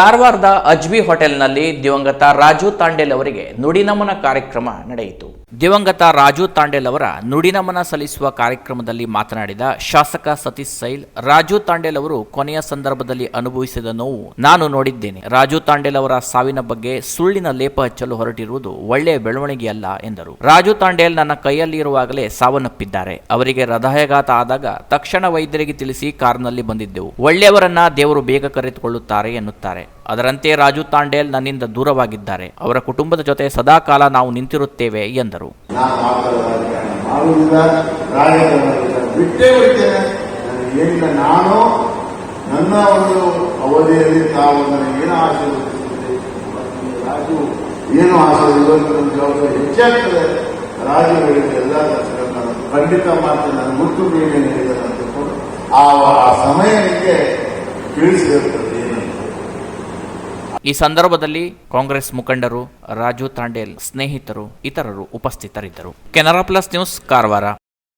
ಕಾರವಾರದ ಅಜ್ಬಿ ಹೋಟೆಲ್ನಲ್ಲಿ ದಿವಂಗತ ರಾಜು ತಾಂಡೇಲ್ ಅವರಿಗೆ ನುಡಿನಮನ ಕಾರ್ಯಕ್ರಮ ನಡೆಯಿತು. ದಿವಂಗತ ರಾಜು ತಾಂಡೇಲ್ ಅವರ ನುಡಿನಮನ ಸಲ್ಲಿಸುವ ಕಾರ್ಯಕ್ರಮದಲ್ಲಿ ಮಾತನಾಡಿದ ಶಾಸಕ ಸತೀಶ್ ಸೈಲ್, ರಾಜು ತಾಂಡೇಲ್ ಅವರು ಕೊನೆಯ ಸಂದರ್ಭದಲ್ಲಿ ಅನುಭವಿಸಿದ ನೋವು ನಾನು ನೋಡಿದ್ದೇನೆ. ರಾಜು ತಾಂಡೇಲ್ ಅವರ ಸಾವಿನ ಬಗ್ಗೆ ಸುಳ್ಳಿನ ಲೇಪ ಹಚ್ಚಲು ಹೊರಟಿರುವುದು ಒಳ್ಳೆಯ ಬೆಳವಣಿಗೆಯಲ್ಲ ಎಂದರು. ರಾಜು ತಾಂಡೇಲ್ ನನ್ನ ಕೈಯಲ್ಲಿ ಇರುವಾಗಲೇ ಸಾವನ್ನಪ್ಪಿದ್ದಾರೆ. ಅವರಿಗೆ ಹೃದಯಾಘಾತ ಆದಾಗ ತಕ್ಷಣ ವೈದ್ಯರಿಗೆ ತಿಳಿಸಿ ಕಾರ್ನಲ್ಲಿ ಬಂದಿದ್ದೆವು. ಒಳ್ಳೆಯವರನ್ನ ದೇವರು ಬೇಗ ಕರೆದುಕೊಳ್ಳುತ್ತಾರೆ ಎನ್ನುತ್ತಾರೆ. ಅದರಂತೆ ರಾಜು ತಾಂಡೇಲ್ ನನ್ನಿಂದ ದೂರವಾಗಿದ್ದಾರೆ. ಅವರ ಕುಟುಂಬದ ಜೊತೆ ಸದಾಕಾಲ ನಾವು ನಿಂತಿರುತ್ತೇವೆ, ಎಂದರು. ನಾನು ಮಾತ್ರ ನಾನು ನನ್ನ ಒಂದು ಅವಧಿಯಲ್ಲಿ ತಾವು ನನಗೇನು ಆಶೀರ್ವದಿಸಿದೆ ರಾಜು ಏನು ಆಶೀರ್ವದಿಲ್ಲ ನನ್ನ ಜವಾಬ್ದಾರಿ ಹೆಚ್ಚಾಗ್ತದೆ. ರಾಜು ಹೇಳಿದ ಎಲ್ಲ ಖಂಡಿತ ಮಾಡ್ತೇನೆ ನನ್ನ ಮುಟ್ಟು ಮೇಲೆ ಹೇಳಿದ್ದಾರೆ ಆ ಸಮಯಕ್ಕೆ ತಿಳಿಸಿರುತ್ತದೆ ಈ ಸಂದರ್ಭದಲ್ಲಿ ಕಾಂಗ್ರೆಸ್ ಮುಖಂಡರು ರಾಜು ತಾಂಡೇಲ್ ಸ್ನೇಹಿತರು ಇತರರು ಉಪಸ್ಥಿತರಿದ್ದರು. Canara plus news Karwar.